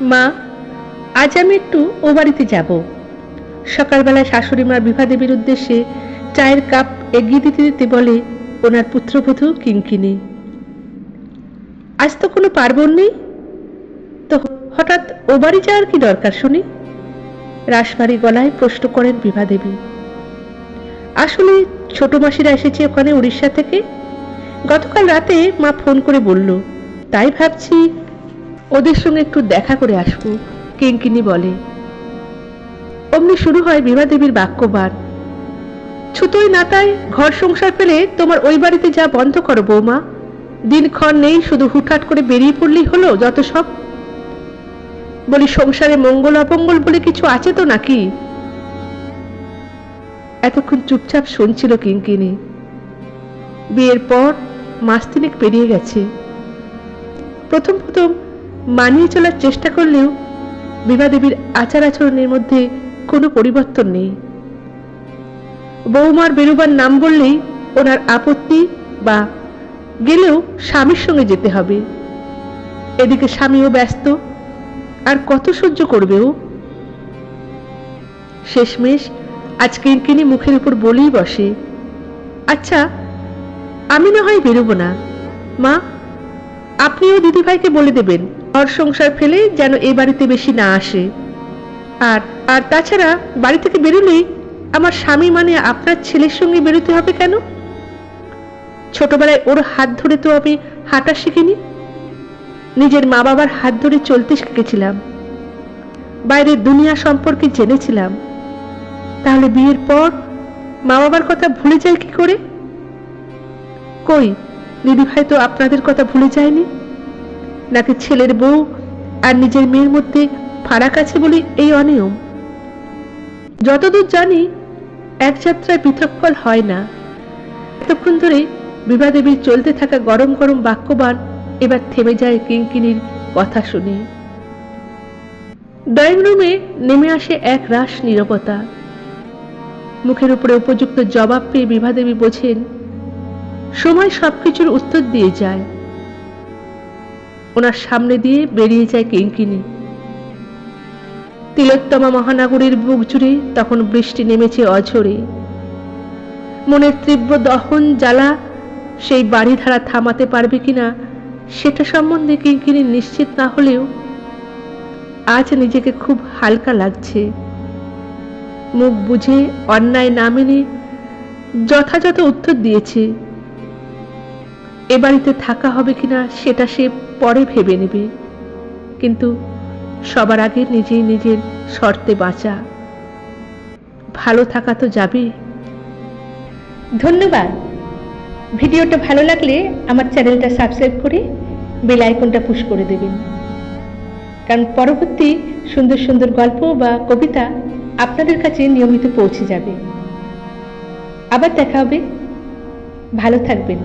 মা, আজ আমি একটু ও বাড়িতে যাব। সকালবেলায় শাশুড়ি মা বিভাদেবীর উদ্দেশ্যে চায়ের কাপ এগিয়ে দিতে দিতে বলে, ওনার পুত্রবধূ কিঙ্কিনি আজ তো কোনো পার্বণ নেই। তো হঠাৎ ও বাড়ি যাওয়ার কি দরকার শুনি? রাসমারি গলায় প্রশ্ন করেন বিভাদেবী। আসলে ছোট মাসিরা এসেছে ওখানে উড়িষ্যা থেকে। গতকাল রাতে মা ফোন করে বলল, তাই ভাবছি ওদের সঙ্গে একটু দেখা করে আসব কিঙ্কিনি বলে। অমনি শুরু হয় বিভাদেবীর বাক্যবার ছুতোই নাতায় ঘর সংসার পেলে তোমার ওই বাড়িতে যা বন্ধ করো বৌমা। দিনক্ষণ নেই, শুধু হুটহাট করে বেরিয়ে পড়লেই হলো যত সব। বলি, সংসারে মঙ্গল অপঙ্গল বলে কিছু আছে তো নাকি? এতক্ষণ চুপচাপ শুনছিল কিঙ্কিনি বিয়ের পর মাস তিনেক পেরিয়ে গেছে। প্রথম প্রথম মানিয়ে চলার চেষ্টা করলেও বিভাদেবীর আচার আচরণের মধ্যে কোনো পরিবর্তন নেই। বৌমার বেরোবার নাম বললেই ওনার আপত্তি বা গেলেও স্বামীর সঙ্গে যেতে হবে। এদিকে স্বামীও ব্যস্ত, আর কত সহ্য করবে ও? শেষমেশ আজ কিনকিনি মুখের উপর বলেই বসে আচ্ছা আমি না হয় বেরোবো না। মা আপনিও দিদিভাইকে বলে দেবেন, ঘর সংসার ফেলে যেন এ বাড়িতে বেশি না আসে। আর আর তাছাড়া বাড়ি থেকে বেরোলেই আমার স্বামী মানে আপনার ছেলের সঙ্গে বেরোতে হবে কেন? ছোটবেলায় ওর হাত ধরে তো আমি হাঁটা শিখিনি। নিজের মা বাবার হাত ধরে চলতে শিখেছিলাম। বাইরের দুনিয়া সম্পর্কে জেনেছিলাম। তাহলে বিয়ের পর মা বাবার কথা ভুলে যায় কি করে? কই দিদিভাই তো আপনাদের কথা ভুলে যায়নি? নাকি ছেলের বউ আর নিজের মেয়ের মধ্যে ফারাক আছে বলে এই অনিয়ম? যতদূর জানি, এক যাত্রায় পৃথক ফল হয় না। এতক্ষণ ধরে বিভাদেবীর চলতে থাকা গরম গরম বাক্যবান এবার থেমে যায় কিঙ্কিনির কথা শুনে। ড্রয়িং রুমে নেমে আসে এক রাস নীরবতা। মুখের উপরে উপযুক্ত জবাব পেয়ে বিভাদেবী বোঝেন সময় সবকিছুর উত্তর দিয়ে যায়। ওনার সামনে দিয়ে বেরিয়ে যায় কিঙ্কিনি। তিলোত্তমা মহানগরীর বুক জুড়ে তখন বৃষ্টি নেমেছে অঝরে। মনের তীব্র দহন জ্বালা সেই বাড়ি ধারা থামাতে পারবে কিনা, সেটা সম্বন্ধে কিঙ্কিনি নিশ্চিত না হলেও আজ নিজেকে খুব হালকা লাগছে। মুখ বুঝে অন্যায় না মেনে যথাযথ উত্তর দিয়েছে। এ বাড়িতে থাকা হবে কিনা সেটা সে পরে ভেবে নেবে। কিন্তু সবার আগে নিজেই নিজের শর্তে বাঁচা। ভালো থাকা তো যাবে। ধন্যবাদ। ভিডিওটা ভালো লাগলে আমার চ্যানেলটা সাবস্ক্রাইব করে বেল আইকনটা পুশ করে দেবেন। কারণ পরবর্তী সুন্দর সুন্দর গল্প বা কবিতা আপনাদের কাছে নিয়মিত পৌঁছে যাবে। আবার দেখা হবে। ভালো থাকবেন।